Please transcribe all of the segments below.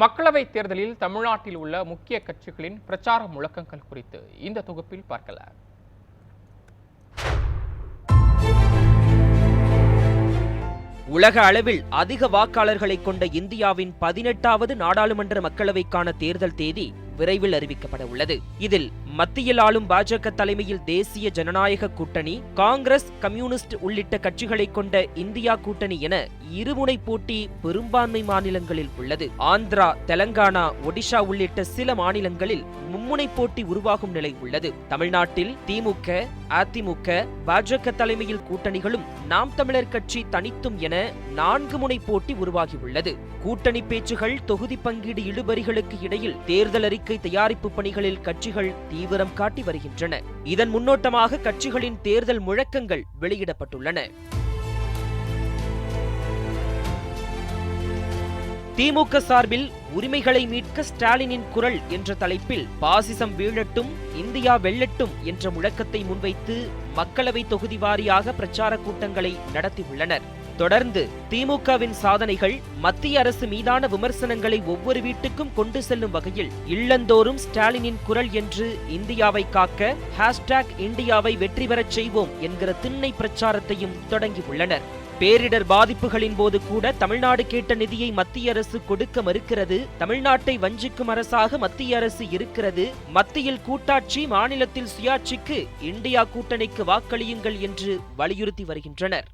மக்களவைத் தேர்தலில் தமிழ்நாட்டில் உள்ள முக்கிய கட்சிகளின் பிரச்சார முழக்கங்கள் குறித்து இந்த தொகுப்பில் பார்க்கலாம். உலக அளவில் அதிக வாக்காளர்களை கொண்ட இந்தியாவின் பதினெட்டாவது நாடாளுமன்ற மக்களவைக்கான தேர்தல் தேதி விரைவில் அறிவிக்கப்பட உள்ளது. இதில் மத்தியில் ஆளும் பாஜக தலைமையில் தேசிய ஜனநாயக கூட்டணி காங்கிரஸ் கம்யூனிஸ்ட் உள்ளிட்ட கட்சிகளை கொண்ட இந்தியா கூட்டணி என இருமுனை போட்டி பெரும்பான்மை மாநிலங்களில் உள்ளது. ஆந்திரா தெலங்கானா ஒடிஷா உள்ளிட்ட சில மாநிலங்களில் மும்முனை போட்டி உருவாகும் நிலை உள்ளது. தமிழ்நாட்டில் திமுக அதிமுக பாஜக தலைமையில் கூட்டணிகளும் நாம் தமிழர் கட்சி தனித்தும் என நான்கு முனை போட்டி உருவாகியுள்ளது. கூட்டணி பேச்சுகள் தொகுதி பங்கீடு இழுபறிகளுக்கு இடையில் தேர்தல் அறிக்கை தயாரிப்பு பணிகளில் கட்சிகள் தீவிரம் காட்டி வருகின்றன. இதன் முன்னோட்டமாக கட்சிகளின் தேர்தல் முழக்கங்கள் வெளியிடப்பட்டுள்ளன. திமுக சார்பில் உரிமைகளை மீட்க ஸ்டாலினின் குரல் என்ற தலைப்பில் பாசிசம் வீழட்டும் இந்தியா வெல்லட்டும் என்ற முழக்கத்தை முன்வைத்து மக்களவை தொகுதி வாரியாக பிரச்சார கூட்டங்களை நடத்தியுள்ளனர். தொடர்ந்து திமுகவின் சாதனைகள் மத்திய அரசு மீதான விமர்சனங்களை ஒவ்வொரு வீட்டுக்கும் கொண்டு செல்லும் வகையில் இல்லந்தோறும் ஸ்டாலினின் குரல் என்று இந்தியாவை காக்க ஹேஷ்டாக் இந்தியாவை வெற்றி பெறச் செய்வோம் என்கிற திண்ணை பிரச்சாரத்தையும் தொடங்கியுள்ளனர். பேரிடர் பாதிப்புகளின் போது கூட தமிழ்நாடு கேட்ட நிதியை மத்திய அரசு கொடுக்க மறுக்கிறது. தமிழ்நாட்டை வஞ்சிக்கும் அரசாக மத்திய அரசு இருக்கிறது. மத்தியில் கூட்டாட்சி மாநிலத்தில் சுயாட்சிக்கு இந்தியா கூட்டணிக்கு வாக்களியுங்கள் என்று வலியுறுத்தி வருகின்றனர்.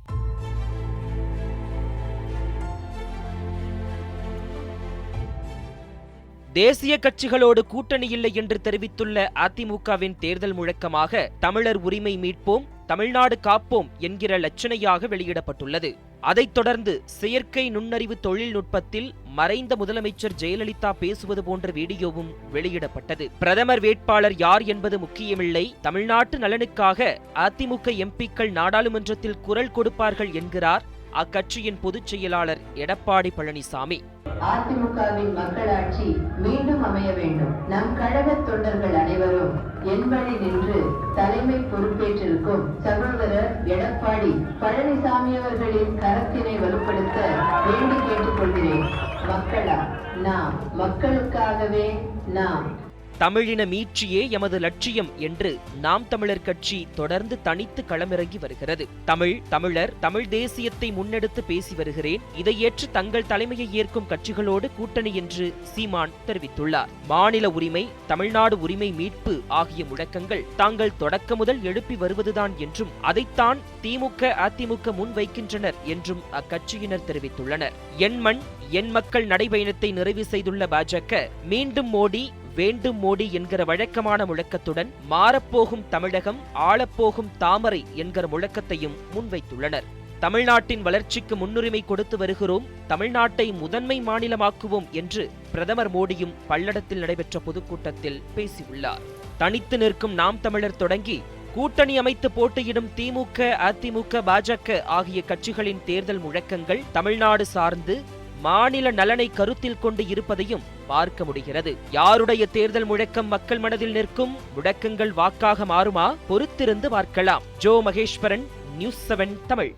தேசிய கட்சிகளோடு கூட்டணி இல்லை என்று தெரிவித்துள்ள அதிமுகவின் தேர்தல் முழக்கமாக தமிழர் உரிமை மீட்போம் தமிழ்நாடு காப்போம் என்கிற லட்சணையாக வெளியிடப்பட்டுள்ளது. அதைத் தொடர்ந்து செயற்கை நுண்ணறிவு தொழில்நுட்பத்தில் மறைந்த முதலமைச்சர் ஜெயலலிதா பேசுவது போன்ற வீடியோவும் வெளியிடப்பட்டது. பிரதமர் வேட்பாளர் யார் என்பது முக்கியமில்லை. தமிழ்நாட்டு நலனுக்காக அதிமுக எம்பிக்கள் நாடாளுமன்றத்தில் குரல் கொடுப்பார்கள் என்கிறார் அக்கட்சியின் பொதுச் செயலாளர் எடப்பாடி பழனிசாமி. அதிமுகவின் மக்களாட்சி மீண்டும் அமைய வேண்டும். நம் கழக தொண்டர்கள் அனைவரும் என் நின்று தலைமை பொறுப்பேற்றிருக்கும் சகோதரர் எடப்பாடி பழனிசாமி அவர்களின் கரத்தினை வலுப்படுத்த வேண்டி கேட்டுக்கொள்கிறேன். மக்களா நாம் மக்களுக்காகவே நாம் தமிழின மீட்சியே எமது லட்சியம் என்று நாம் தமிழர் கட்சி தொடர்ந்து தனித்து களமிறங்கி வருகிறது. தமிழ் தமிழர் தமிழ் தேசியத்தை முன்னெடுத்து பேசி வருகிறேன். இதை ஏற்று தங்கள் தலைமையை ஏற்கும் கட்சிகளோடு கூட்டணி என்று சீமான் தெரிவித்துள்ளார். மாநில உரிமை தமிழ்நாடு உரிமை மீட்பு ஆகிய முழக்கங்கள் தாங்கள் தொடக்க முதல் எழுப்பி வருவதுதான் என்றும் அதைத்தான் திமுக அதிமுக முன்வைக்கின்றனர் என்றும் அக்கட்சியினர் தெரிவித்துள்ளனர். என் மண் என் மக்கள் நடைபயணத்தை நிறைவு செய்துள்ள பாஜக மீண்டும் மோடி வேண்டும் மோடி என்கிற வழக்கமான முழக்கத்துடன் மாறப்போகும் தமிழகம் ஆளப்போகும் தாமரை என்கிற முழக்கத்தையும் முன்வைத்துள்ளனர். தமிழ்நாட்டின் வளர்ச்சிக்கு முன்னுரிமை கொடுத்து வருகிறோம் தமிழ்நாட்டை முதன்மை மாநிலமாக்குவோம் என்று பிரதமர் மோடியும் பல்லடத்தில் நடைபெற்ற பொதுக்கூட்டத்தில் பேசியுள்ளார். தனித்து நிற்கும் நாம் தமிழர் தொடங்கி கூட்டணி அமைத்து போட்டியிடும் திமுக அதிமுக பாஜக ஆகிய கட்சிகளின் தேர்தல் முழக்கங்கள் தமிழ்நாடு சார்ந்து மாநில நலனை கருத்தில் கொண்டு இருப்பதையும் பார்க்க முடிகிறது. யாருடைய தேர்தல் முழக்கம் மக்கள் மனதில் நிற்கும்? முழக்கங்கள் வாக்காக மாறுமா? பொறுத்திருந்து பார்க்கலாம். Jo Maheswaran news seven Tamil.